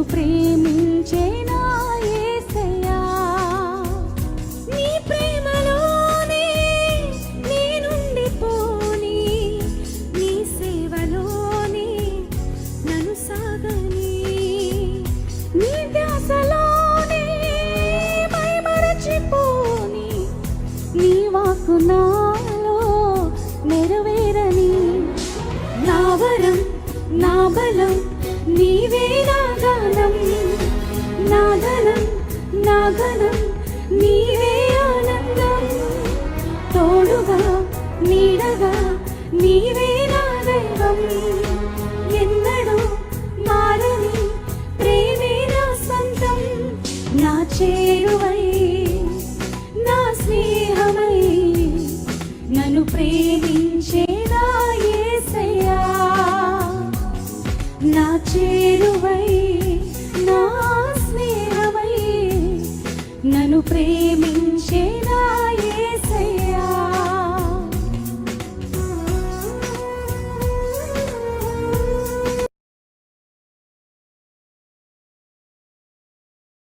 నిన్ను ప్రేమించే నా యేసయ్యా నీ ప్రేమలోనే నేనుండి పోని నీ సేవలోనే నన్ను సాగని. నీ ధ్యాసలోనే మైమరచిపోని నీ వరం నా బలం నా నీవే ఆనందం. తోడుగా నీడగా నీవే నా దైవం. ఎన్నడూ మారని ప్రేమే నా సొంతం నా చేరువై నన్ను ప్రేమించేదాయ